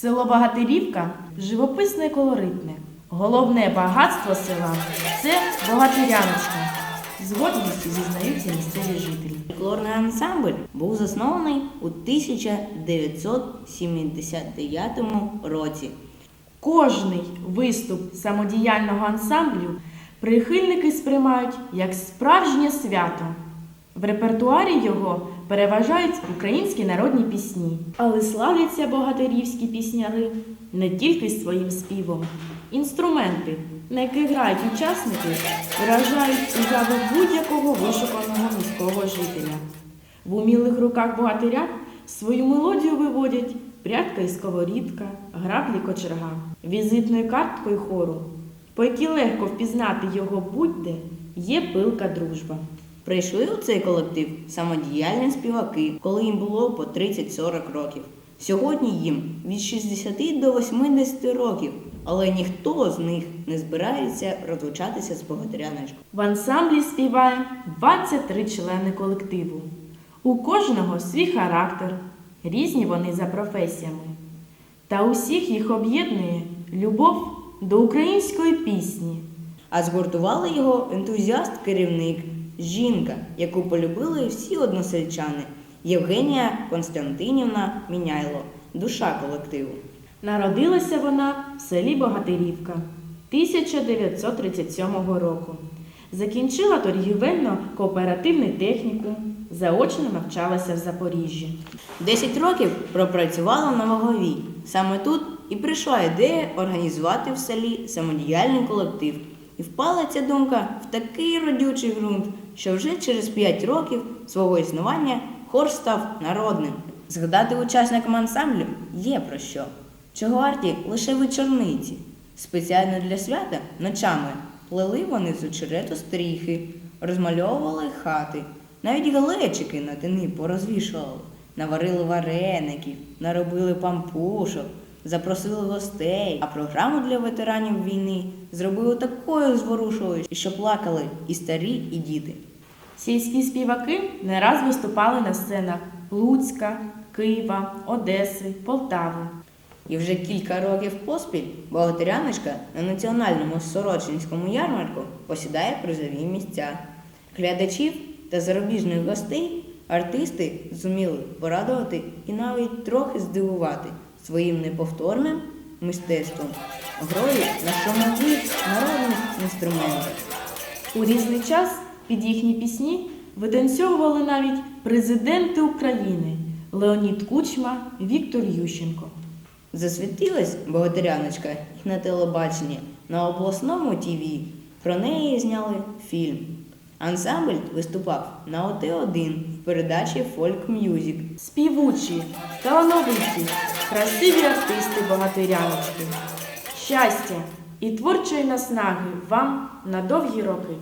Село Багатирівка живописне і колоритне. Головне багатство села це богатиряночка. З гордістю зізнаються місцеві жителі. Фольклорний ансамбль був заснований у 1979 році. Кожний виступ самодіяльного ансамблю прихильники сприймають як справжнє свято. В репертуарі його переважають українські народні пісні, але славляться богатирівські пісняри не тільки своїм співом. Інструменти, на яких грають учасники, виражають уяву будь-якого вишуканого міського жителя. В умілих руках богатиря свою мелодію виводять прядка і сковорідка, граблі кочерга, візитною карткою хору, по якій легко впізнати його будь-де, є пилка дружба. Прийшли у цей колектив самодіяльні співаки, коли їм було по 30-40 років. Сьогодні їм від 60 до 80 років, але ніхто з них не збирається розлучатися з богатиряночкою. В ансамблі співає 23 члени колективу. У кожного свій характер, різні вони за професіями. Та усіх їх об'єднує любов до української пісні. А згуртували його ентузіаст-керівник, жінка, яку полюбили всі односельчани Євгенія Константинівна Міняйло, душа колективу. Народилася вона в селі Богатирівка 1937 року. Закінчила торгівельно-кооперативний технікум, заочно навчалася в Запоріжжі. Десять років пропрацювала на ваговій. Саме тут і прийшла ідея організувати в селі самодіяльний колектив. І впала ця думка в такий родючий ґрунт, що вже через п'ять років свого існування хор став народним. Згадати учасникам ансамблю є про що. Чого варті лише вечорниці. Спеціально для свята ночами плели вони з очерету стріхи, розмальовували хати, навіть галечики на тини порозвішували, наварили вареників, наробили пампушок, запросили гостей, а програму для ветеранів війни зробили такою зворушливою, що плакали і старі, і діти. Сільські співаки не раз виступали на сценах Луцька, Києва, Одеси, Полтави. І вже кілька років поспіль богатиряночка на національному сорочинському ярмарку посідає призові місця. Глядачів та зарубіжних гостей артисти зуміли порадувати і навіть трохи здивувати своїм неповторним мистецтвом, грою на шумових народних інструментах. У різний час під їхні пісні витанцьовували навіть президенти України Леонід Кучма, Віктор Ющенко. Засвітилась богатиряночка на телебаченні на обласному ТІВІ. Про неї зняли фільм. Ансамбль виступав на ОТ-1 в передачі Folk Music. Співучі, талановиті, красиві артисти богатиряночки. Щастя і творчої наснаги вам на довгі роки.